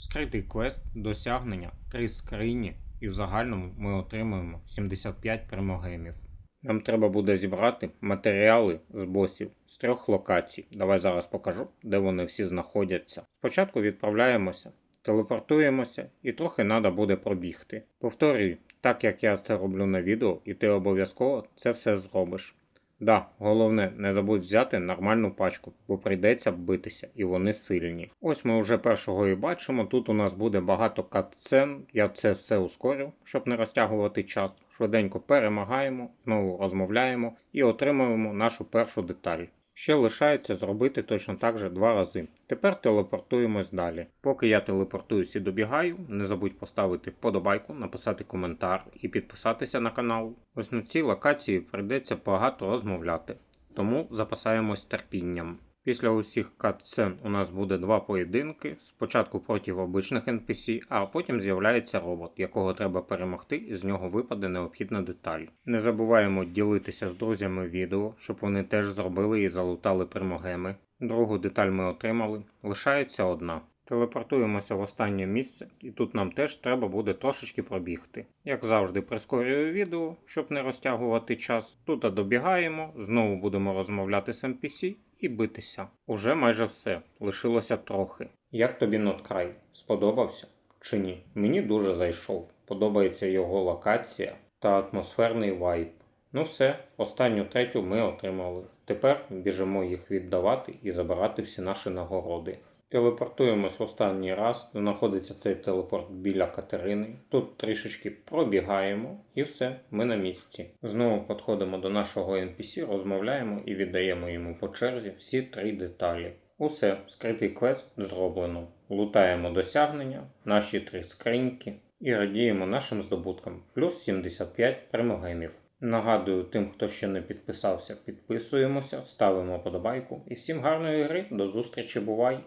Скритий квест досягнення 3 скрині, і в загальному ми отримуємо 75 примогемів. Нам треба буде зібрати матеріали з босів з трьох локацій. Давай зараз покажу, де вони всі знаходяться. Спочатку відправляємося, телепортуємося і трохи треба буде пробігти. Повторюю, так як я це роблю на відео, і ти обов'язково це все зробиш. Да, головне, не забудь взяти нормальну пачку, бо прийдеться битися, і вони сильні. Ось ми вже першого і бачимо. Тут у нас буде багато катсцен. Я це все ускорю, щоб не розтягувати час. Швиденько перемагаємо, знову розмовляємо і отримуємо нашу першу деталь. Ще лишається зробити точно так же два рази. Тепер телепортуємось далі. Поки я телепортуюсь і добігаю, не забудь поставити подобайку, написати коментар і підписатися на канал. Ось на цій локації прийдеться багато розмовляти, тому запасаємось терпінням. Після усіх катсцен у нас буде два поєдинки. Спочатку проти обичних NPC, а потім з'являється робот, якого треба перемогти, і з нього випаде необхідна деталь. Не забуваємо ділитися з друзями відео, щоб вони теж зробили і залутали примогеми. Другу деталь ми отримали. Лишається одна. Телепортуємося в останнє місце, і тут нам теж треба буде трошечки пробігти. Як завжди, прискорюю відео, щоб не розтягувати час. Тут добігаємо, знову будемо розмовляти з NPC і битися. Уже майже все, лишилося трохи. Як тобі Ноткрай? Сподобався? Чи ні? Мені дуже зайшов. Подобається його локація та атмосферний вайб. Ну все, останню третю ми отримали. Тепер біжимо їх віддавати і забирати всі наші нагороди. Телепортуємось в останній раз. Знаходиться цей телепорт біля Катерини. Тут трішечки пробігаємо і все, ми на місці. Знову підходимо до нашого NPC, розмовляємо і віддаємо йому по черзі всі три деталі. Усе, скритий квест зроблено. Лутаємо досягнення, наші три скриньки і радіємо нашим здобуткам. Плюс 75 примогемів. Нагадую тим, хто ще не підписався, підписуємося, ставимо подобайку і всім гарної гри, до зустрічі, бувай!